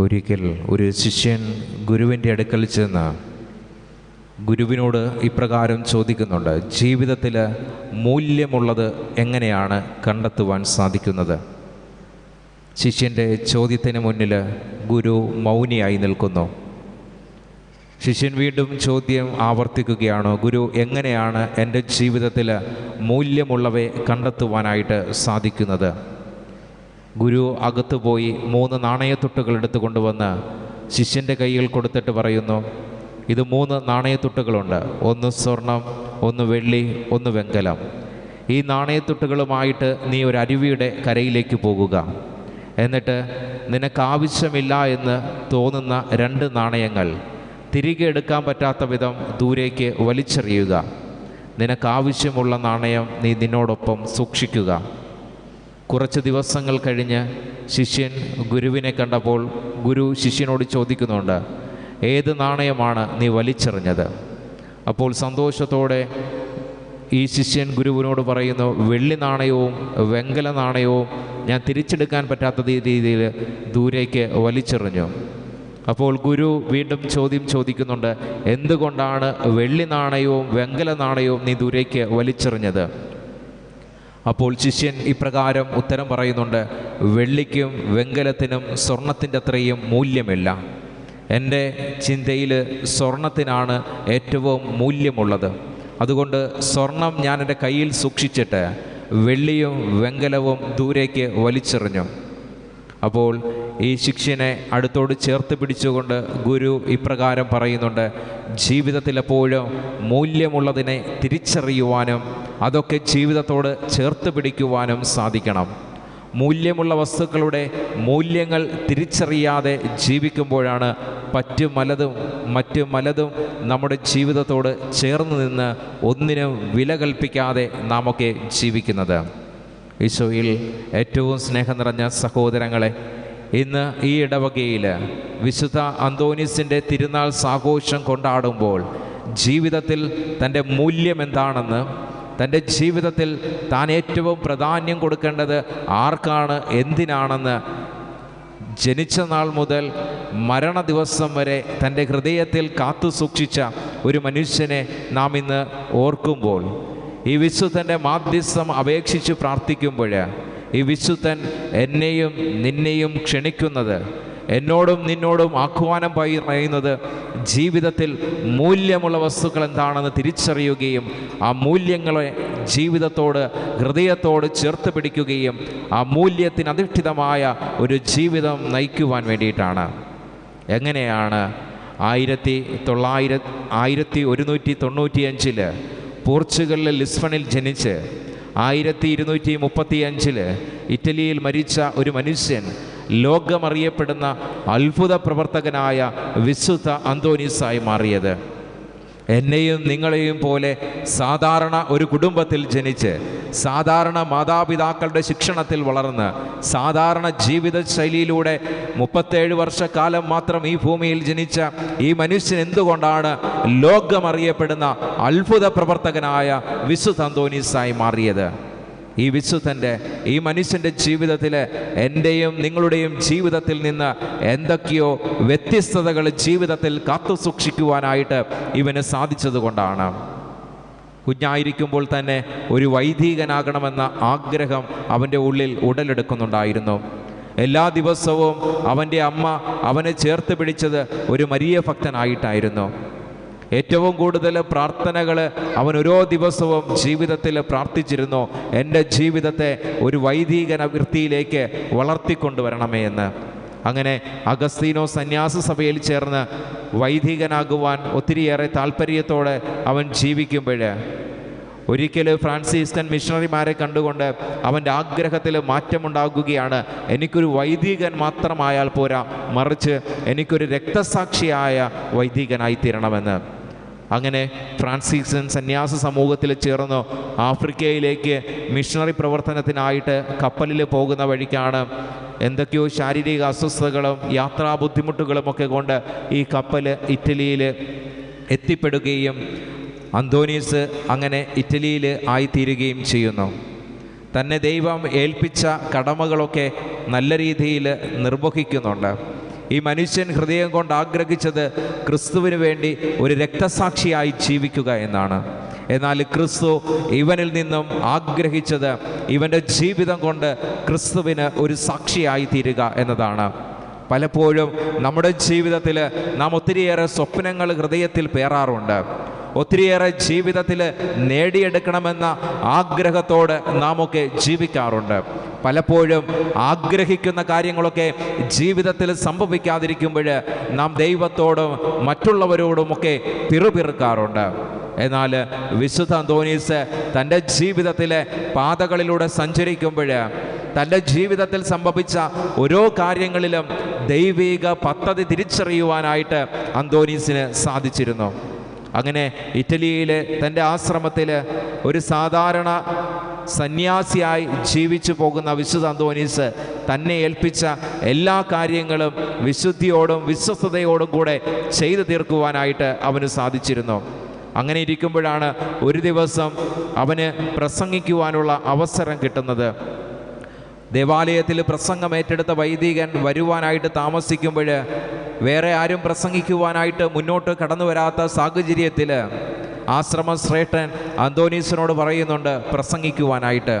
ഒരിക്കൽ ഒരു ശിഷ്യൻ ഗുരുവിന്റെ അടുക്കൽ ചെന്ന് ഗുരുവിനോട് ഇപ്രകാരം ചോദിക്കുന്നുണ്ട് ജീവിതത്തിൽ മൂല്യമുള്ളത് എങ്ങനെയാണ് കണ്ടെത്തുവാൻ സാധിക്കുന്നത്? ശിഷ്യന്റെ ചോദ്യത്തിന് മുന്നിൽ ഗുരു മൗനിയായി നിൽക്കുന്നു. ശിഷ്യൻ വീണ്ടും ചോദ്യം ആവർത്തിക്കുകയാണ് ഗുരു എങ്ങനെയാണ് എന്റെ ജീവിതത്തിൽ മൂല്യമുള്ളവയെ കണ്ടെത്തുവാനായിട്ട് സാധിക്കുന്നത്? ഗുരു അകത്തു പോയി മൂന്ന് നാണയത്തുട്ടുകൾ എടുത്തു കൊണ്ടുവന്ന് ശിഷ്യന്റെ കയ്യിൽ കൊടുത്തിട്ട് പറയുന്നു ഇത് മൂന്ന് നാണയത്തുട്ടുകളുണ്ട്. ഒന്ന് സ്വർണം ഒന്ന് വെള്ളി ഒന്ന് വെങ്കലം. ഈ നാണയത്തുട്ടുകളുമായിട്ട് നീ ഒരു അരുവിയുടെ കരയിലേക്ക് പോകുക. എന്നിട്ട് നിനക്കാവശ്യമില്ല എന്ന് തോന്നുന്ന രണ്ട് നാണയങ്ങൾ തിരികെ എടുക്കാൻ പറ്റാത്ത വിധം ദൂരേക്ക് വലിച്ചെറിയുക. നിനക്കാവശ്യമുള്ള നാണയം നീ നിന്നോടൊപ്പം സൂക്ഷിക്കുക. കുറച്ച് ദിവസങ്ങൾ കഴിഞ്ഞ് ശിഷ്യൻ ഗുരുവിനെ കണ്ടപ്പോൾ ഗുരു ശിഷ്യനോട് ചോദിക്കുന്നുണ്ട് ഏത് നാണയമാണ് നീ വലിച്ചെറിഞ്ഞത്? അപ്പോൾ സന്തോഷത്തോടെ ഈ ശിഷ്യൻ ഗുരുവിനോട് പറയുന്നു വെള്ളി നാണയവും വെങ്കല നാണയവും ഞാൻ തിരിച്ചെടുക്കാൻ പറ്റാത്ത രീതിയിൽ ദൂരേക്ക് വലിച്ചെറിഞ്ഞു. അപ്പോൾ ഗുരു വീണ്ടും ചോദ്യം ചോദിക്കുന്നുണ്ട് എന്തുകൊണ്ടാണ് വെള്ളി നാണയവും വെങ്കല നാണയവും നീ ദൂരേക്ക് വലിച്ചെറിഞ്ഞത്? അപ്പോൾ ശിഷ്യൻ ഇപ്രകാരം ഉത്തരം പറയുന്നുണ്ട് വെള്ളിക്കും വെങ്കലത്തിനും സ്വർണത്തിന്റെ അത്രയും മൂല്യമില്ല. എന്റെ ചിന്തയിൽ സ്വർണത്തിനാണ് ഏറ്റവും മൂല്യമുള്ളത്. അതുകൊണ്ട് സ്വർണം ഞാൻ എന്റെ കയ്യിൽ സൂക്ഷിച്ചിട്ട് വെള്ളിയും വെങ്കലവും ദൂരേക്ക് വലിച്ചെറിഞ്ഞു. അപ്പോൾ ഈ ശിക്ഷനെ അടുത്തോട് ചേർത്ത് പിടിച്ചുകൊണ്ട് ഗുരു ഇപ്രകാരം പറയുന്നുണ്ട് ജീവിതത്തിൽ എപ്പോഴും മൂല്യമുള്ളതിനെ തിരിച്ചറിയുവാനും അതൊക്കെ ജീവിതത്തോട് ചേർത്ത് പിടിക്കുവാനും സാധിക്കണം. മൂല്യമുള്ള വസ്തുക്കളുടെ മൂല്യങ്ങൾ തിരിച്ചറിയാതെ ജീവിക്കുമ്പോഴാണ് മറ്റു മലതും മറ്റു മലതും നമ്മുടെ ജീവിതത്തോട് ചേർന്ന് നിന്ന് ഒന്നിനും വില കൽപ്പിക്കാതെ നാമൊക്കെ ജീവിക്കുന്നത്. ഈശോയിൽ ഏറ്റവും സ്നേഹം നിറഞ്ഞ സഹോദരങ്ങളെ ഇന്ന് ഈ ഇടവകയിൽ വിശുദ്ധ അന്തോനിസിന്റെ തിരുനാൾ സാഘോഷം കൊണ്ടാടുമ്പോൾ ജീവിതത്തിൽ തന്റെ മൂല്യം എന്താണെന്ന് തന്റെ ജീവിതത്തിൽ താൻ ഏറ്റവും പ്രാധാന്യം കൊടുക്കേണ്ടത് ആർക്കാണ് എന്തിനാണെന്ന് ജനിച്ച നാൾ മുതൽ മരണ ദിവസം വരെ തന്റെ ഹൃദയത്തിൽ കാത്തു സൂക്ഷിച്ച ഒരു മനുഷ്യനെ നാം ഇന്ന് ഓർക്കുമ്പോൾ ഈ വിശുദ്ധന്റെ മാധ്യസ്ഥം അപേക്ഷിച്ച് പ്രാർത്ഥിക്കുമ്പോൾ ഈ വിശുദ്ധൻ എന്നെയും നിന്നെയും ക്ഷണിക്കുന്നത് എന്നോടും നിന്നോടും ആഹ്വാനം പറയുന്നത് ജീവിതത്തിൽ മൂല്യമുള്ള വസ്തുക്കൾ എന്താണെന്ന് തിരിച്ചറിയുകയും ആ മൂല്യങ്ങളെ ജീവിതത്തോട് ഹൃദയത്തോട് ചേർത്ത് പിടിക്കുകയും ആ മൂല്യത്തിന് അധിഷ്ഠിതമായ ഒരു ജീവിതം നയിക്കുവാൻ വേണ്ടിയിട്ടാണ്. എങ്ങനെയാണ് ആയിരത്തി തൊള്ളായിര ആയിരത്തി ഒരുന്നൂറ്റി തൊണ്ണൂറ്റിയഞ്ചിൽ പോർച്ചുഗലിലെ ലിസ്ബണിൽ ജനിച്ച് ആയിരത്തി ഇരുന്നൂറ്റി മുപ്പത്തി അഞ്ചിൽ ഇറ്റലിയിൽ മരിച്ച ഒരു മനുഷ്യൻ ലോകമറിയപ്പെടുന്ന അത്ഭുത പ്രവർത്തകനായ വിശുദ്ധ അന്തോനീസായി മാറിയത്. എന്നെയും നിങ്ങളെയും പോലെ സാധാരണ ഒരു കുടുംബത്തിൽ ജനിച്ച് സാധാരണ മാതാപിതാക്കളുടെ ശിക്ഷണത്തിൽ വളർന്ന് സാധാരണ ജീവിത ശൈലിയിലൂടെ മുപ്പത്തേഴ് വർഷക്കാലം മാത്രം ഈ ഭൂമിയിൽ ജനിച്ച ഈ മനുഷ്യൻ എന്തുകൊണ്ടാണ് ലോകമറിയപ്പെടുന്ന അത്ഭുത പ്രവർത്തകനായ വിശുദ്ധ മാറിയത്? ഈ വിശുദ്ധന്റെ ഈ മനുഷ്യന്റെ ജീവിതത്തിൽ എന്റെയും നിങ്ങളുടെയും ജീവിതത്തിൽ നിന്ന് എന്തൊക്കെയോ വ്യത്യസ്തതകൾ ജീവിതത്തിൽ കാത്തു സൂക്ഷിക്കുവാനായിട്ട് ഇവന് സാധിച്ചതുകൊണ്ടാണ്. കുഞ്ഞായിരിക്കുമ്പോൾ തന്നെ ഒരു വൈദികനാകണമെന്ന ആഗ്രഹം അവന്റെ ഉള്ളിൽ ഉടലെടുക്കുന്നുണ്ടായിരുന്നു. എല്ലാ ദിവസവും അവന്റെ അമ്മ അവനെ ചേർത്ത് പിടിച്ചത് ഒരു മരിയ ഭക്തനായിട്ടായിരുന്നു ഏറ്റവും കൂടുതൽ പ്രാർത്ഥനകൾ അവൻ ഓരോ ദിവസവും ജീവിതത്തിൽ പ്രാർത്ഥിച്ചിരുന്നു. എന്റെ ജീവിതത്തെ ഒരു വൈദികന വൃത്തിയിലേക്ക് വളർത്തിക്കൊണ്ടുവരണമേ എന്ന്. അങ്ങനെ അഗസ്തീനോ സന്യാസ സഭയിൽ ചേർന്ന് വൈദികനാകുവാൻ ഒത്തിരിയേറെ താല്പര്യത്തോടെ അവൻ ജീവിക്കുമ്പോൾ ഒരിക്കൽ ഫ്രാൻസിസ്കൻ മിഷണറിമാരെ കണ്ടുകൊണ്ട് അവന്റെ ആഗ്രഹത്തിൽ മാറ്റമുണ്ടാകുകയാണ്. എനിക്കൊരു വൈദികൻ മാത്രമായാൽ പോരാ മറിച്ച് എനിക്കൊരു രക്തസാക്ഷിയായ വൈദികനായി തീരണമെന്ന് അങ്ങനെ ഫ്രാൻസിസൻ സന്യാസ സമൂഹത്തിൽ ചേർന്ന് ആഫ്രിക്കയിലേക്ക് മിഷണറി പ്രവർത്തനത്തിനായിട്ട് കപ്പലിൽ പോകുന്ന വഴിക്കാണ് എന്തൊക്കെയോ ശാരീരിക അസ്വസ്ഥതകളും യാത്രാ ബുദ്ധിമുട്ടുകളും ഒക്കെ കൊണ്ട് ഈ കപ്പൽ ഇറ്റലിയിൽ എത്തിപ്പെടുകയും അന്തോനീസ് അങ്ങനെ ഇറ്റലിയിൽ ആയിത്തീരുകയും ചെയ്യുന്നു. തന്നെ ദൈവം ഏൽപ്പിച്ച കടമകളൊക്കെ നല്ല രീതിയിൽ നിർവഹിക്കുന്നുണ്ട്. ഈ മനുഷ്യൻ ഹൃദയം കൊണ്ട് ആഗ്രഹിച്ചത് ക്രിസ്തുവിന് വേണ്ടി ഒരു രക്തസാക്ഷിയായി ജീവിക്കുക എന്നാണ്. എന്നാൽ ക്രിസ്തു ഇവനിൽ നിന്നും ആഗ്രഹിച്ചത് ഇവന്റെ ജീവിതം കൊണ്ട് ക്രിസ്തുവിന് ഒരു സാക്ഷിയായി തീരുക എന്നതാണ്. പലപ്പോഴും നമ്മുടെ ജീവിതത്തിൽ നാം ഒത്തിരിയേറെ സ്വപ്നങ്ങൾ ഹൃദയത്തിൽ പേറാറുണ്ട്. ഒത്തിരിയേറെ ജീവിതത്തിൽ നേടിയെടുക്കണമെന്ന ആഗ്രഹത്തോട് നാം ഒക്കെ ജീവിക്കാറുണ്ട്. പലപ്പോഴും ആഗ്രഹിക്കുന്ന കാര്യങ്ങളൊക്കെ ജീവിതത്തിൽ സംഭവിക്കാതിരിക്കുമ്പോൾ നാം ദൈവത്തോടും മറ്റുള്ളവരോടുമൊക്കെ പിറുപിറുക്കാറുണ്ട് എന്നാൽ വിശുദ്ധ അന്തോനീസ് തന്റെ ജീവിതത്തിലെ പാതകളിലൂടെ സഞ്ചരിക്കുമ്പോൾ തന്റെ ജീവിതത്തിൽ സംഭവിച്ച ഓരോ കാര്യങ്ങളിലും ദൈവിക പദ്ധതി തിരിച്ചറിയുവാനായിട്ട് അന്തോനീസിന് സാധിച്ചിരുന്നു. അങ്ങനെ ഇറ്റലിയിലെ തന്റെ ആശ്രമത്തിൽ ഒരു സാധാരണ സന്യാസിയായി ജീവിച്ചു പോകുന്ന വിശുദ്ധ അന്തോണീസ് തന്നെ ഏൽപ്പിച്ച എല്ലാ കാര്യങ്ങളും വിശുദ്ധിയോടും വിശ്വസ്തയോടും കൂടെ ചെയ്തു തീർക്കുവാനായിട്ട് അവന് സാധിച്ചിരുന്നു. അങ്ങനെ ഇരിക്കുമ്പോഴാണ് ഒരു ദിവസം അവന് പ്രസംഗിക്കുവാനുള്ള അവസരം കിട്ടുന്നത്. ദേവാലയത്തിൽ പ്രസംഗം ഏറ്റെടുത്ത വൈദികൻ വരുവാനായിട്ട് താമസിക്കുമ്പോൾ വേറെ ആരും പ്രസംഗിക്കുവാനായിട്ട് മുന്നോട്ട് കടന്നു വരാത്ത സാഹചര്യത്തിൽ ആശ്രമ ശ്രേഷ്ഠൻ അന്തോനീസിനോട് പറയുന്നുണ്ട് പ്രസംഗിക്കുവാനായിട്ട്.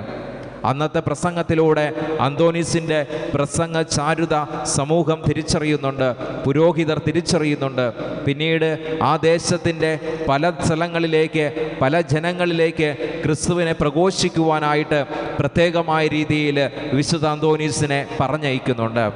അന്നത്തെ പ്രസംഗത്തിലൂടെ അന്തോനീസിന്റെ പ്രസംഗ ചാരുത സമൂഹം തിരിച്ചറിയുന്നുണ്ട് പുരോഹിതർ തിരിച്ചറിയുന്നുണ്ട്. പിന്നീട് ആ ദേശത്തിന്റെ പല സ്ഥലങ്ങളിലേക്ക് പല ജനങ്ങളിലേക്ക് ക്രിസ്തുവിനെ പ്രഘോഷിക്കുവാനായിട്ട് പ്രത്യേകമായ രീതിയിൽ വിശുദ്ധ അന്തോനീസിനെ പറഞ്ഞയക്കുന്നുണ്ട്.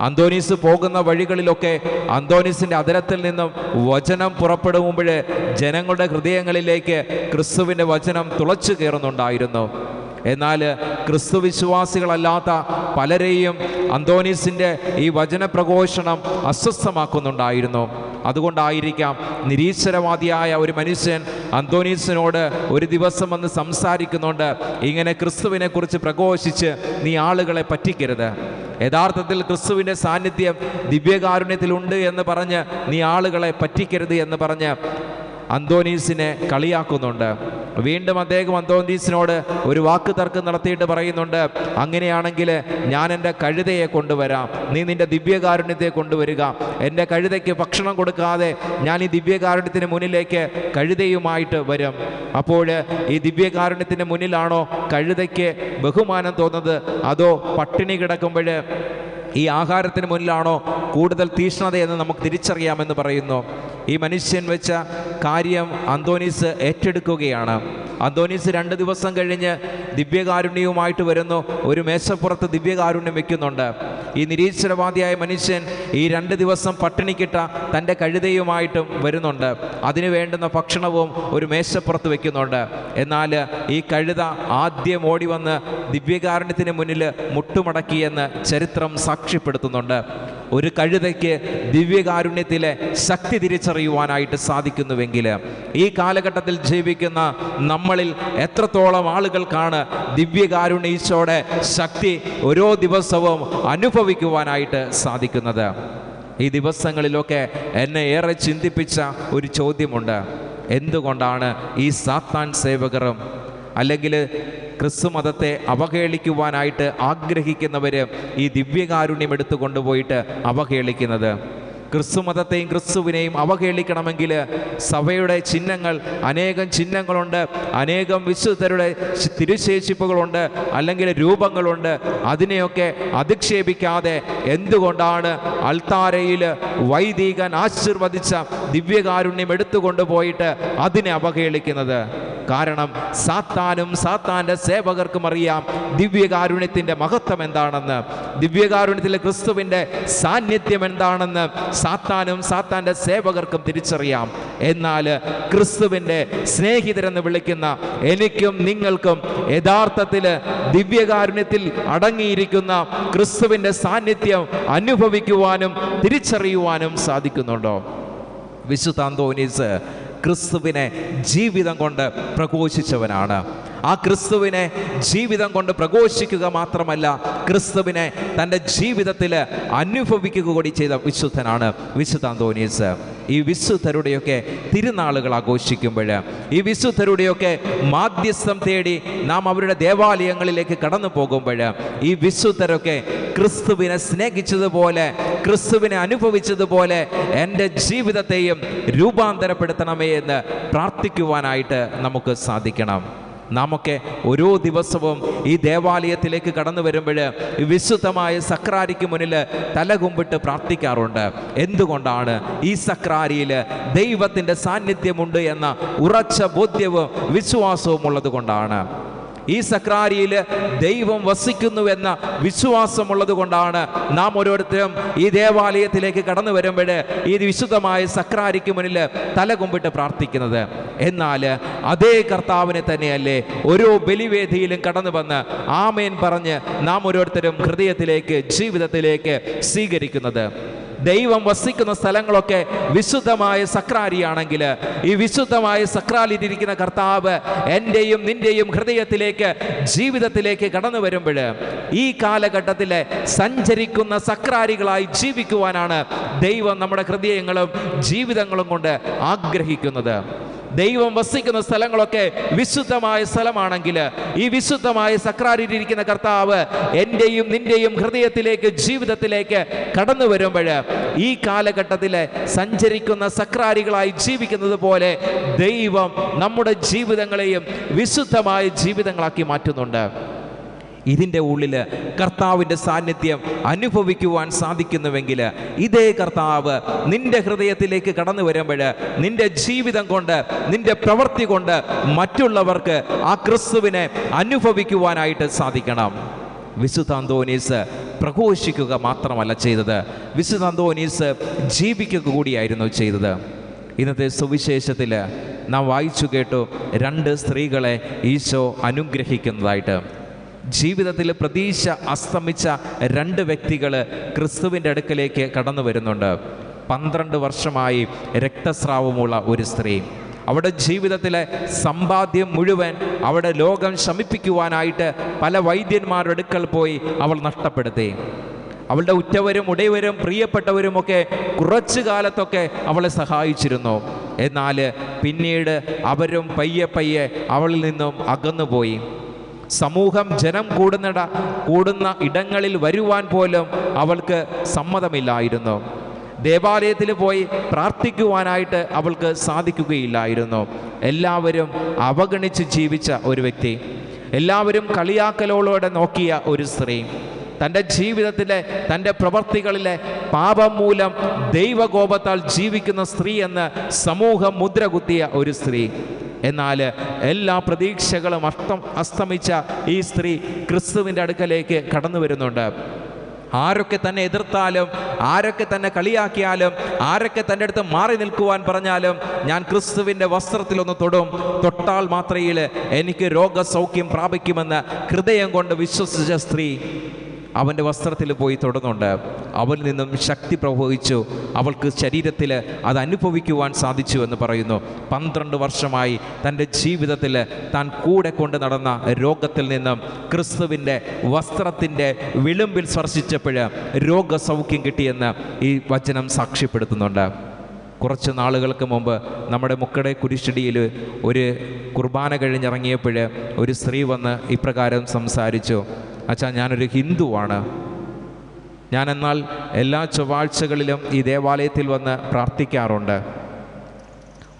അന്തോനീസ് പോകുന്ന വഴികളിലൊക്കെ അന്തോനീസിന്റെ അതിരത്തിൽ നിന്നും വചനം പുറപ്പെടുമ്പോൾ ജനങ്ങളുടെ ഹൃദയങ്ങളിലേക്ക് ക്രിസ്തുവിന്റെ വചനം തുളച്ചു കയറുന്നുണ്ടായിരുന്നു. എന്നാൽ ക്രിസ്തു വിശ്വാസികളല്ലാത്ത പലരെയും അന്തോനീസിന്റെ ഈ വചനപ്രഘോഷണം അസ്വസ്ഥമാക്കുന്നുണ്ടായിരുന്നു. അതുകൊണ്ടായിരിക്കാം നിരീശ്വരവാദിയായ ഒരു മനുഷ്യൻ അന്തോനീസിനോട് ഒരു ദിവസം വന്ന് സംസാരിക്കുന്നുണ്ട് ഇങ്ങനെ ക്രിസ്തുവിനെക്കുറിച്ച് പ്രഘോഷിച്ച് നീ ആളുകളെ പറ്റിക്കരുത്. യഥാർത്ഥത്തിൽ ക്രിസ്തുവിന്റെ സാന്നിധ്യം ദിവ്യകാരുണ്യത്തിലുണ്ട് എന്ന് പറഞ്ഞ് നീ ആളുകളെ പറ്റിക്കരുത് എന്ന് പറഞ്ഞ് അന്തോനീസിനെ കളിയാക്കുന്നുണ്ട്. വീണ്ടും അദ്ദേഹം അന്തോനീസിനോട് ഒരു വാക്ക് തർക്കം നടത്തിയിട്ട് പറയുന്നുണ്ട്. അങ്ങനെയാണെങ്കിൽ ഞാൻ എന്റെ കഴുതയെ കൊണ്ടുവരാം. നീ നിന്റെ ദിവ്യകാരുണ്യത്തെ കൊണ്ടുവരിക. എന്റെ കഴുതയ്ക്ക് ഭക്ഷണം കൊടുക്കാതെ ഞാൻ ഈ ദിവ്യകാരുണ്യത്തിന് മുന്നിലേക്ക് കഴുതയുമായിട്ട് വരും. അപ്പോൾ ഈ ദിവ്യകാരുണ്യത്തിന് മുന്നിലാണോ കഴുതയ്ക്ക് ബഹുമാനം തോന്നുന്നത്? അതോ പട്ടിണി കിടക്കുമ്പോൾ ഈ ആഹാരത്തിന് മുന്നിലാണോ കൂടുതൽ തീഷ്ണതയെന്ന് നമുക്ക് തിരിച്ചറിയാമെന്ന് പറയുന്നു. ഈ മനുഷ്യൻ വെച്ച കാര്യം അന്തോനീസ് ഏറ്റെടുക്കുകയാണ്. അന്തോനീസ് രണ്ട് ദിവസം കഴിഞ്ഞ് ദിവ്യകാരുണ്യവുമായിട്ട് വരുന്നു. ഒരു മേശപ്പുറത്ത് ദിവ്യകാരുണ്യം വയ്ക്കുന്നുണ്ട് ഈ നിരീശ്വരവാദിയായ മനുഷ്യൻ ഈ രണ്ട് ദിവസം പട്ടിണിക്കിട്ട തന്റെ കഴുതയുമായിട്ടും വരുന്നുണ്ട്. അതിന് വേണ്ടുന്ന ഭക്ഷണവും ഒരു മേശപ്പുറത്ത് വെക്കുന്നുണ്ട്. എന്നാൽ ഈ കഴുത ആദ്യം ഓടി വന്ന് ദിവ്യകാരുണ്യത്തിന് മുന്നിൽ മുട്ടുമടക്കിയെന്ന് ചരിത്രം സാക്ഷ്യപ്പെടുത്തുന്നുണ്ട്. ഒരു കഴുതയ്ക്ക് ദിവ്യകാരുണ്യത്തിലെ ശക്തി തിരിച്ചറിയുവാനായിട്ട് സാധിക്കുന്നുവെങ്കിൽ ഈ കാലഘട്ടത്തിൽ ജീവിക്കുന്ന നമ്മളിൽ എത്രത്തോളം ആളുകൾക്കാണ് ദിവ്യകാരുണ്യ ശക്തി ഓരോ ദിവസവും അനുഭവിക്കുവാനായിട്ട് സാധിക്കുന്നത്? ഈ ദിവസങ്ങളിലൊക്കെ എന്നെ ഏറെ ചിന്തിപ്പിച്ച ഒരു ചോദ്യമുണ്ട്. എന്തുകൊണ്ടാണ് ഈ സാത്താൻ സേവകരും അല്ലെങ്കിൽ ക്രിസ്തു മതത്തെ അവഹേളിക്കുവാനായിട്ട് ആഗ്രഹിക്കുന്നവർ ഈ ദിവ്യകാരുണ്യം എടുത്തു കൊണ്ടുപോയിട്ട് അവഹേളിക്കുന്നത്. ക്രിസ്തു മതത്തെയും ക്രിസ്തുവിനെയും അവഹേളിക്കണമെങ്കിൽ സഭയുടെ ചിഹ്നങ്ങൾ അനേകം ചിഹ്നങ്ങളുണ്ട് അനേകം വിശുദ്ധരുടെ തിരുശേഷിപ്പുകളുണ്ട് അല്ലെങ്കിൽ രൂപങ്ങളുണ്ട്. അതിനെയൊക്കെ അധിക്ഷേപിക്കാതെ എന്തുകൊണ്ടാണ് അൾത്താരയിൽ വൈദികൻ ആശീർവദിച്ച ദിവ്യകാരുണ്യം എടുത്തുകൊണ്ടുപോയിട്ട് അതിനെ അവഹേളിക്കുന്നത്? കാരണം സാത്താനും സാത്താന്റെ സേവകർക്കും അറിയാം ദിവ്യകാരുണ്യത്തിന്റെ മഹത്വം എന്താണെന്ന്. ദിവ്യകാരുണ്യത്തിലെ ക്രിസ്തുവിന്റെ സാന്നിധ്യം എന്താണെന്ന് സാത്താനും സാത്താന്റെ സേവകർക്കും തിരിച്ചറിയാം. എന്നാൽ ക്രിസ്തുവിന്റെ സ്നേഹിതരെന്ന് വിളിക്കുന്ന എനിക്കും നിങ്ങൾക്കും യഥാർത്ഥത്തിൽ ദിവ്യകാരുണ്യത്തിൽ അടങ്ങിയിരിക്കുന്ന ക്രിസ്തുവിന്റെ സാന്നിധ്യം അനുഭവിക്കുവാനും തിരിച്ചറിയുവാനും സാധിക്കുന്നുണ്ടോ? വിശുദ്ധ അന്തോനീസ് ക്രിസ്തുവിനെ ജീവിതം കൊണ്ട് പ്രഘോഷിച്ചവനാണ്. ആ ക്രിസ്തുവിനെ ജീവിതം കൊണ്ട് പ്രഘോഷിക്കുക മാത്രമല്ല ക്രിസ്തുവിനെ തന്റെ ജീവിതത്തിൽ അനുഭവിക്കുക കൂടി ചെയ്ത വിശുദ്ധനാണ് വിശുദ്ധ അന്തോനീസ് ഈ വിശുദ്ധരുടെയൊക്കെ തിരുനാളുകൾ ആഘോഷിക്കുമ്പോൾ ഈ വിശുദ്ധരുടെയൊക്കെ മാധ്യസ്ഥം തേടി നാം അവരുടെ ദേവാലയങ്ങളിലേക്ക് കടന്നു പോകുമ്പോൾ ഈ വിശുദ്ധരൊക്കെ ക്രിസ്തുവിനെ സ്നേഹിച്ചതുപോലെ ക്രിസ്തുവിനെ അനുഭവിച്ചതുപോലെ എന്റെ ജീവിതത്തെയും രൂപാന്തരപ്പെടുത്തണമേ എന്ന് പ്രാർത്ഥിക്കുവാനായിട്ട് നമുക്ക് സാധിക്കണം. നാമൊക്കെ ഓരോ ദിവസവും ഈ ദേവാലയത്തിലേക്ക് കടന്നു വരുമ്പോൾ വിശുദ്ധമായ സക്രാരിക്ക് മുന്നിൽ തലകുമ്പിട്ട് പ്രാർത്ഥിക്കാറുണ്ട്. എന്തുകൊണ്ടാണ് ഈ സക്രാരിയിൽ ദൈവത്തിന്റെ സാന്നിധ്യമുണ്ട് എന്ന ഉറച്ച ബോധ്യവും വിശ്വാസവും ഉള്ളത് കൊണ്ടാണ് ഈ സക്രാരിയിൽ ദൈവം വസിക്കുന്നുവെന്ന വിശ്വാസമുള്ളത് കൊണ്ടാണ് നാം ഓരോരുത്തരും ഈ ദേവാലയത്തിലേക്ക് കടന്നു വരുമ്പോൾ ഈ വിശുദ്ധമായ സക്രാരിക്ക് മുന്നിൽ തലകുമ്പിട്ട് പ്രാർത്ഥിക്കുന്നത്. എന്നാൽ അതേ കർത്താവിനെ തന്നെയല്ലേ ഓരോ ബലിവേദിയിലും കടന്നു വന്ന് ആമേൻ പറഞ്ഞ് നാം ഓരോരുത്തരും ഹൃദയത്തിലേക്ക് ജീവിതത്തിലേക്ക് സ്വീകരിക്കുന്നത്. ദൈവം വസിക്കുന്ന സ്ഥലങ്ങളൊക്കെ വിശുദ്ധമായ സക്രാരിയാണെങ്കിൽ ഈ വിശുദ്ധമായ സക്രാലിരിക്കുന്ന കർത്താവ് എന്റെയും നിന്റെയും ഹൃദയത്തിലേക്ക് ജീവിതത്തിലേക്ക് കടന്നു വരുമ്പോൾ ഈ കാലഘട്ടത്തിലെ സഞ്ചരിക്കുന്ന സക്രാരികളായി ജീവിക്കുവാനാണ് ദൈവം നമ്മുടെ ഹൃദയങ്ങളും ജീവിതങ്ങളും കൊണ്ട് ആഗ്രഹിക്കുന്നത്. ദൈവം വസിക്കുന്ന സ്ഥലങ്ങളൊക്കെ വിശുദ്ധമായ സ്ഥലമാണെങ്കിൽ ഈ വിശുദ്ധമായ സക്രാരിയിരിക്കുന്ന കർത്താവ് എന്റെയും നിന്റെയും ഹൃദയത്തിലേക്ക് ജീവിതത്തിലേക്ക് കടന്നു വരുമ്പോൾ ഈ കാലഘട്ടത്തിൽ സഞ്ചരിക്കുന്ന സക്രാരികളായി ജീവിക്കുന്നത് പോലെ ദൈവം നമ്മുടെ ജീവിതങ്ങളെയും വിശുദ്ധമായ ജീവിതങ്ങളാക്കി മാറ്റുന്നുണ്ട്. ഇതിന്റെ ഉള്ളിൽ കർത്താവിന്റെ സാന്നിധ്യം അനുഭവിക്കുവാൻ സാധിക്കുന്നുവെങ്കിൽ ഇതേ കർത്താവ് നിന്റെ ഹൃദയത്തിലേക്ക് കടന്നു വരുമ്പോൾ നിന്റെ ജീവിതം കൊണ്ട് നിന്റെ പ്രവൃത്തി കൊണ്ട് മറ്റുള്ളവർക്ക് ആ ക്രിസ്തുവിനെ അനുഭവിക്കുവാനായിട്ട് സാധിക്കണം. വിശുദ്ധാന്തോനീസ് പ്രഘോഷിക്കുക മാത്രമല്ല ചെയ്തത്. വിശുദ്ധാന്തോനീസ് ജീവിക്കുക കൂടിയായിരുന്നു ചെയ്തത്. ഇന്നത്തെ സുവിശേഷത്തിൽ നാം വായിച്ചു കേട്ടു രണ്ട് സ്ത്രീകളെ ഈശോ അനുഗ്രഹിക്കുന്നതായിട്ട്. ജീവിതത്തിൽ പ്രതീക്ഷ അസ്തമിച്ച രണ്ട് വ്യക്തികൾ ക്രിസ്തുവിന്റെ അടുക്കലേക്ക് കടന്നു വരുന്നുണ്ട്. പന്ത്രണ്ട് വർഷമായി രക്തസ്രാവമുള്ള ഒരു സ്ത്രീ. അവിടെ ജീവിതത്തിലെ സമ്പാദ്യം മുഴുവൻ അവിടെ ലോകം ശമിപ്പിക്കുവാനായിട്ട് പല വൈദ്യന്മാരുടെ അടുക്കൽ പോയി അവൾ നഷ്ടപ്പെടുത്തി. അവളുടെ ഉറ്റവരും ഉടയവരും പ്രിയപ്പെട്ടവരുമൊക്കെ കുറച്ചു കാലത്തൊക്കെ അവളെ സഹായിച്ചിരുന്നു. എന്നാൽ പിന്നീട് അവരും പയ്യെ പയ്യെ അവളിൽ നിന്നും അകന്നുപോയി. സമൂഹം ജനം കൂടുന്നിട കൂടുന്ന ഇടങ്ങളിൽ വരുവാൻ പോലും അവൾക്ക് സമ്മതമില്ലായിരുന്നു. ദേവാലയത്തിൽ പോയി പ്രാർത്ഥിക്കുവാനായിട്ട് അവൾക്ക് സാധിക്കുകയില്ലായിരുന്നു. എല്ലാവരും അവഗണിച്ച് ജീവിച്ച ഒരു വ്യക്തി. എല്ലാവരും കളിയാക്കലോളോടെ നോക്കിയ ഒരു സ്ത്രീ. തന്റെ ജീവിതത്തിലെ തന്റെ പ്രവർത്തികളിലെ പാപം മൂലം ദൈവകോപത്താൽ ജീവിക്കുന്ന സ്ത്രീ എന്ന് സമൂഹം മുദ്രകുത്തിയ ഒരു സ്ത്രീ. എന്നാൽ എല്ലാ പ്രതീക്ഷകളും അസ്തം അസ്തമിച്ച ഈ സ്ത്രീ ക്രിസ്തുവിന്റെ അടുക്കലേക്ക് കടന്നു വരുന്നുണ്ട്. ആരൊക്കെ തന്നെ എതിർത്താലും ആരൊക്കെ തന്നെ കളിയാക്കിയാലും ആരൊക്കെ തന്റെ അടുത്ത് മാറി നിൽക്കുവാൻ പറഞ്ഞാലും ഞാൻ ക്രിസ്തുവിന്റെ വസ്ത്രത്തിലൊന്ന് തൊടും. തൊട്ടാൽ മാത്രയിൽ എനിക്ക് രോഗസൗഖ്യം പ്രാപിക്കുമെന്ന് ഹൃദയം കൊണ്ട് വിശ്വസിച്ച സ്ത്രീ അവന്റെ വസ്ത്രത്തിൽ പോയി തൊടുന്നുണ്ട് അവനിൽ നിന്നും ശക്തി പ്രവഹിച്ചു. അവൾക്ക് ശരീരത്തിൽ അത് അനുഭവിക്കുവാൻ സാധിച്ചു എന്ന് പറയുന്നു. പന്ത്രണ്ട് വർഷമായി തന്റെ ജീവിതത്തിൽ താൻ കൂടെ കൊണ്ട് നടന്ന രോഗത്തിൽ നിന്നും ക്രിസ്തുവിന്റെ വസ്ത്രത്തിന്റെ വിളുമ്പിൽ സ്പർശിച്ചപ്പോൾ രോഗസൗഖ്യം കിട്ടിയെന്ന് ഈ വചനം സാക്ഷ്യപ്പെടുത്തുന്നുണ്ട്. കുറച്ച് നാളുകൾക്ക് മുമ്പ് നമ്മുടെ മുക്കടെ കുരിശിടിയിൽ ഒരു കുർബാന കഴിഞ്ഞിറങ്ങിയപ്പോൾ ഒരു സ്ത്രീ വന്ന് ഇപ്രകാരം സംസാരിച്ചു. അച്ഛാ ഞാനൊരു ഹിന്ദുവാണ്. ഞാൻ എന്നാൽ എല്ലാ ചൊവ്വാഴ്ചകളിലും ഈ ദേവാലയത്തിൽ വന്ന് പ്രാർത്ഥിക്കാറുണ്ട്.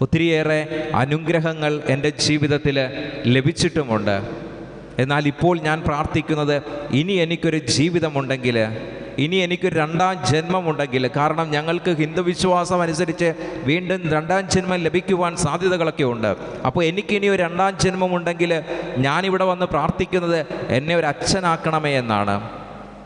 ഒത്തിരിയേറെ അനുഗ്രഹങ്ങൾ എന്റെ ജീവിതത്തിൽ ലഭിച്ചിട്ടുമുണ്ട്. എന്നാൽ ഇപ്പോൾ ഞാൻ പ്രാർത്ഥിക്കുന്നത് ഇനി എനിക്കൊരു ജീവിതമുണ്ടെങ്കിൽ ഇനി എനിക്ക് രണ്ടാം ജന്മമുണ്ടെങ്കിൽ കാരണം ഞങ്ങൾക്ക് ഹിന്ദു വിശ്വാസം അനുസരിച്ച് വീണ്ടും രണ്ടാം ജന്മം ലഭിക്കുവാൻ സാധ്യതകളൊക്കെ ഉണ്ട്. അപ്പോൾ എനിക്കിനി ഒരു രണ്ടാം ജന്മമുണ്ടെങ്കിൽ ഞാനിവിടെ വന്ന് പ്രാർത്ഥിക്കുന്നത് എന്നെ ഒരു അച്ഛനാക്കണമേ എന്നാണ്.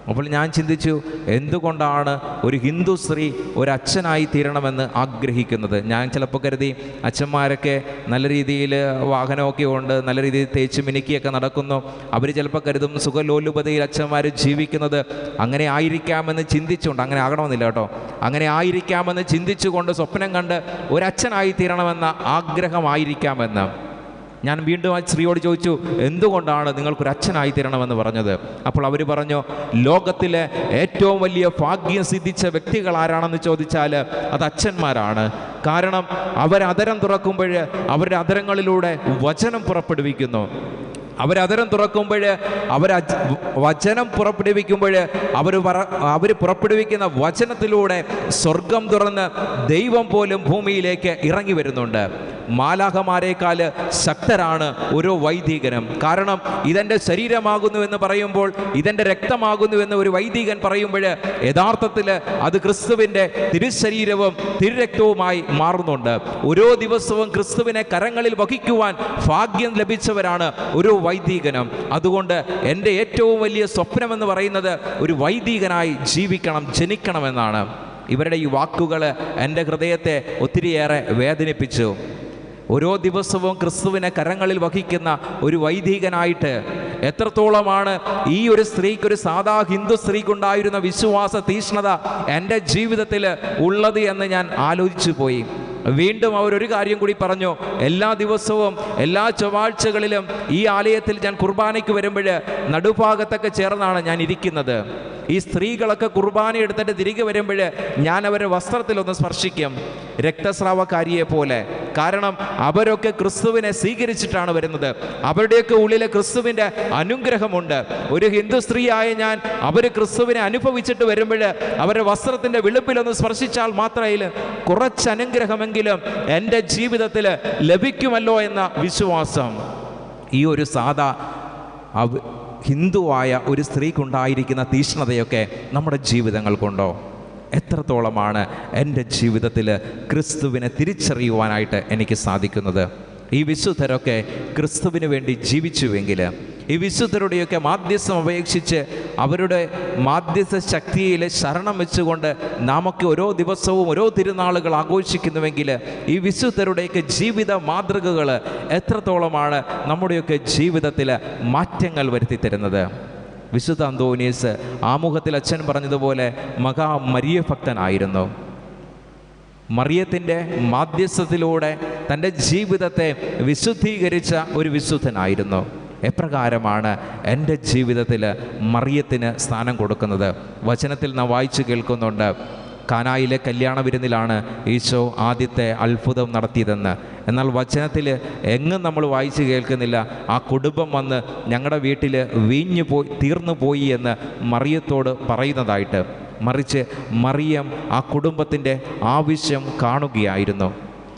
അപ്പോൾ ഞാൻ ചിന്തിച്ചു എന്തുകൊണ്ടാണ് ഒരു ഹിന്ദു സ്ത്രീ ഒരു അച്ഛനായി തീരണമെന്ന് ആഗ്രഹിക്കുന്നത്? ഞാൻ ചിലപ്പോൾ കരുതി അച്ഛന്മാരൊക്കെ നല്ല രീതിയിൽ വാഹനമൊക്കെ ഉണ്ട് നല്ല രീതിയിൽ തേച്ച് മിനുക്കിയൊക്കെ നടക്കുന്നു. അവർ ചിലപ്പോൾ കരുതും സുഖലോലുപതയിൽ അച്ഛന്മാർ ജീവിക്കുന്നത് അങ്ങനെ ആയിരിക്കാമെന്ന് ചിന്തിച്ചുകൊണ്ട് അങ്ങനെ ആകണമെന്നില്ല കേട്ടോ. അങ്ങനെ ആയിരിക്കാമെന്ന് ചിന്തിച്ചുകൊണ്ട് സ്വപ്നം കണ്ട് ഒരച്ഛനായി തീരണമെന്ന ആഗ്രഹമായിരിക്കാമെന്ന്. ഞാൻ വീണ്ടും ആ സ്ത്രീയോട് ചോദിച്ചു എന്തുകൊണ്ടാണ് നിങ്ങൾക്കൊരു അച്ഛനായി തരണമെന്ന് പറഞ്ഞത്? അപ്പോൾ അവർ പറഞ്ഞു ലോകത്തിലെ ഏറ്റവും വലിയ ഭാഗ്യം സിദ്ധിച്ച വ്യക്തികൾ ആരാണെന്ന് ചോദിച്ചാൽ അത് അച്ഛന്മാരാണ്. കാരണം അവരതരം തുറക്കുമ്പോൾ അവരുടെ അതരങ്ങളിലൂടെ വചനം പുറപ്പെടുവിക്കുന്നു. അവരതരം തുറക്കുമ്പോൾ അവർ വചനം പുറപ്പെടുവിക്കുമ്പോൾ അവർ അവർ പുറപ്പെടുവിക്കുന്ന വചനത്തിലൂടെ സ്വർഗം തുറന്ന് ദൈവം പോലും ഭൂമിയിലേക്ക് ഇറങ്ങി വരുന്നുണ്ട്. മാലാഹമാരേക്കാൾ ശക്തരാണ് ഓരോ വൈദികനും. കാരണം ഇതെന്റെ ശരീരമാകുന്നു എന്ന് പറയുമ്പോൾ ഇതെന്റെ രക്തമാകുന്നു എന്ന് ഒരു വൈദികൻ പറയുമ്പോൾ യഥാർത്ഥത്തിൽ അത് ക്രിസ്തുവിന്റെ തിരുശരീരവും തിരുരക്തവുമായി മാറുന്നുണ്ട്. ഓരോ ദിവസവും ക്രിസ്തുവിനെ കരങ്ങളിൽ വഹിക്കുവാൻ ഭാഗ്യം ലഭിച്ചവരാണ് ഒരു വൈദികനും. അതുകൊണ്ട് എന്റെ ഏറ്റവും വലിയ സ്വപ്നമെന്ന് പറയുന്നത് ഒരു വൈദികനായി ജീവിക്കണം ജനിക്കണമെന്നാണ്. ഇവരുടെ ഈ വാക്കുകൾ എന്റെ ഹൃദയത്തെ ഒത്തിരിയേറെ വേദനിപ്പിച്ചു. ഓരോ ദിവസവും ക്രിസ്തുവിനെ കരങ്ങളിൽ വഹിക്കുന്ന ഒരു വൈദികനായിട്ട് എത്രത്തോളമാണ് ഈ ഒരു സ്ത്രീക്ക് ഒരു സാധാ ഹിന്ദു സ്ത്രീക്കുണ്ടായിരുന്ന വിശ്വാസ തീഷ്ണത എന്റെ ജീവിതത്തിൽ ഉള്ളത് എന്ന് ഞാൻ ആലോചിച്ചു പോയി വീണ്ടും അവർ ഒരു കാര്യം കൂടി പറഞ്ഞു. എല്ലാ ദിവസവും എല്ലാ ചൊവ്വാഴ്ചകളിലും ഈ ആലയത്തിൽ ഞാൻ കുർബാനയ്ക്ക് വരുമ്പോൾ നടുഭാഗത്തൊക്കെ ചേർന്നാണ് ഞാൻ ഇരിക്കുന്നത്. ഈ സ്ത്രീകളൊക്കെ കുർബാന എടുത്തിട്ട് തിരികെ വരുമ്പോൾ ഞാൻ അവരുടെ വസ്ത്രത്തിലൊന്ന് സ്പർശിക്കും. രക്തസ്രാവക്കാരിയെ പോലെ. കാരണം അവരൊക്കെ ക്രിസ്തുവിനെ സ്വീകരിച്ചിട്ടാണ് വരുന്നത്. അവരുടെയൊക്കെ ഉള്ളിലെ ക്രിസ്തുവിന്റെ അനുഗ്രഹമുണ്ട്. ഒരു ഹിന്ദു സ്ത്രീയായ ഞാൻ അവർ ക്രിസ്തുവിനെ അനുഭവിച്ചിട്ട് വരുമ്പോൾ അവരുടെ വസ്ത്രത്തിന്റെ വെളുപ്പിലൊന്ന് സ്പർശിച്ചാൽ മാത്രമേ കുറച്ച് അനുഗ്രഹമെങ്കിലും എന്റെ ജീവിതത്തിൽ ലഭിക്കുമല്ലോ എന്ന വിശ്വാസം. ഈ ഒരു സാധാ ഹിന്ദുവായ ഒരു സ്ത്രീക്കുണ്ടായിരിക്കുന്ന തീഷ്ണതയൊക്കെ നമ്മുടെ ജീവിതങ്ങൾക്കുണ്ടോ? എത്രത്തോളമാണ് എന്റെ ജീവിതത്തിൽ ക്രിസ്തുവിനെ തിരിച്ചറിയുവാനായിട്ട് എനിക്ക് സാധിക്കുന്നത്? ഈ വിശുദ്ധരൊക്കെ ക്രിസ്തുവിന് വേണ്ടി ജീവിച്ചുവെങ്കിൽ ഈ വിശുദ്ധരുടെയൊക്കെ മാധ്യസ്ഥം അപേക്ഷിച്ച് അവരുടെ മാധ്യസ്ഥ ശക്തിയിൽ ശരണം വെച്ചുകൊണ്ട് നാമൊക്കെ ഓരോ ദിവസവും ഓരോ തിരുനാളുകൾ ആഘോഷിക്കുന്നുവെങ്കിൽ ഈ വിശുദ്ധരുടെയൊക്കെ ജീവിത മാതൃകകൾ എത്രത്തോളമാണ് നമ്മുടെയൊക്കെ ജീവിതത്തിൽ മാറ്റങ്ങൾ വരുത്തി തരുന്നത് വിശുദ്ധ അന്തോനീസ് ആമുഖത്തിൽ അച്ഛൻ പറഞ്ഞതുപോലെ മഹാ മരിയ ഭക്തനായിരുന്നു മറിയത്തിന്റെ മാധ്യസ്ഥത്തിലൂടെ തന്റെ ജീവിതത്തെ വിശുദ്ധീകരിച്ച ഒരു വിശുദ്ധനായിരുന്നു എപ്രകാരമാണ് എന്റെ ജീവിതത്തിൽ മറിയത്തിന് സ്ഥാനം കൊടുക്കുന്നത്? വചനത്തിൽ നാം വായിച്ചു കേൾക്കുന്നുണ്ട് കാനായിലെ കല്യാണ വിരുന്നിലാണ് ഈശോ ആദ്യത്തെ അത്ഭുതം നടത്തിയതെന്ന്. എന്നാൽ വചനത്തിൽ എങ്ങും നമ്മൾ വായിച്ച് കേൾക്കുന്നില്ല. ആ കുടുംബം വന്ന് ഞങ്ങളുടെ വീട്ടിൽ വീഞ്ഞു പോയി തീർന്നു പോയി എന്ന് മറിയത്തോട് പറയുന്നതായിട്ട് മറിച്ച് മറിയം ആ കുടുംബത്തിന്റെ ആവശ്യം കാണുകയായിരുന്നു.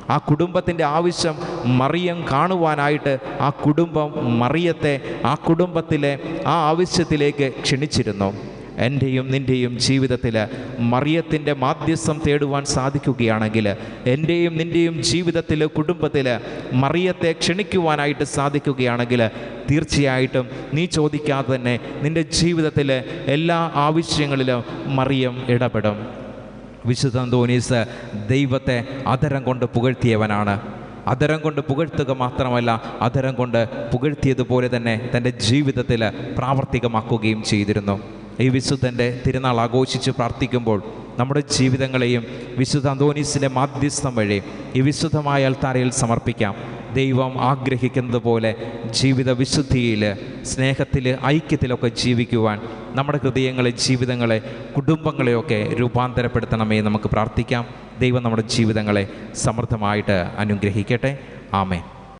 ആ കുടുംബത്തിന്റെ ആവശ്യം മറിയം കാണുവാനായിട്ട് ആ കുടുംബം മറിയത്തെ ആ കുടുംബത്തിലെ ആ ആവശ്യത്തിലേക്ക് ക്ഷണിച്ചിരുന്നു. എന്റെയും നിന്റെയും ജീവിതത്തിൽ മറിയത്തിന്റെ മാധ്യസ്ഥം തേടുവാൻ സാധിക്കുകയാണെങ്കിൽ എന്റെയും നിന്റെയും ജീവിതത്തിൽ കുടുംബത്തിൽ മറിയത്തെ ക്ഷണിക്കുവാനായിട്ട് സാധിക്കുകയാണെങ്കിൽ തീർച്ചയായിട്ടും നീ ചോദിക്കാതെ തന്നെ നിന്റെ ജീവിതത്തിലെ എല്ലാ ആവശ്യങ്ങളിലും മറിയം ഇടപെടും. വിശുദ്ധ ധോനീസ് ദൈവത്തെ അതരം കൊണ്ട് പുകഴ്ത്തിയവനാണ്. അതരം കൊണ്ട് പുകഴ്ത്തുക മാത്രമല്ല അതരം കൊണ്ട് പുകഴ്ത്തിയതുപോലെ തന്നെ തന്റെ ജീവിതത്തിൽ പ്രാവർത്തികമാക്കുകയും ചെയ്തിരുന്നു. ഈ വിശുദ്ധന്റെ തിരുനാൾ ആഘോഷിച്ച് പ്രാർത്ഥിക്കുമ്പോൾ നമ്മുടെ ജീവിതങ്ങളെയും വിശുദ്ധ അന്തോനീസിന്റെ മാധ്യസ്ഥം വഴി ഈ വിശുദ്ധമായ അൽത്താരയിൽ സമർപ്പിക്കാം. ദൈവം ആഗ്രഹിക്കുന്നത് പോലെ ജീവിത വിശുദ്ധിയിൽ സ്നേഹത്തിൽ ഐക്യത്തിലൊക്കെ ജീവിക്കുവാൻ നമ്മുടെ ഹൃദയങ്ങളെ ജീവിതങ്ങളെ കുടുംബങ്ങളെയൊക്കെ രൂപാന്തരപ്പെടുത്തണമേ നമുക്ക് പ്രാർത്ഥിക്കാം. ദൈവം നമ്മുടെ ജീവിതങ്ങളെ സമൃദ്ധമായിട്ട് അനുഗ്രഹിക്കട്ടെ. ആമേ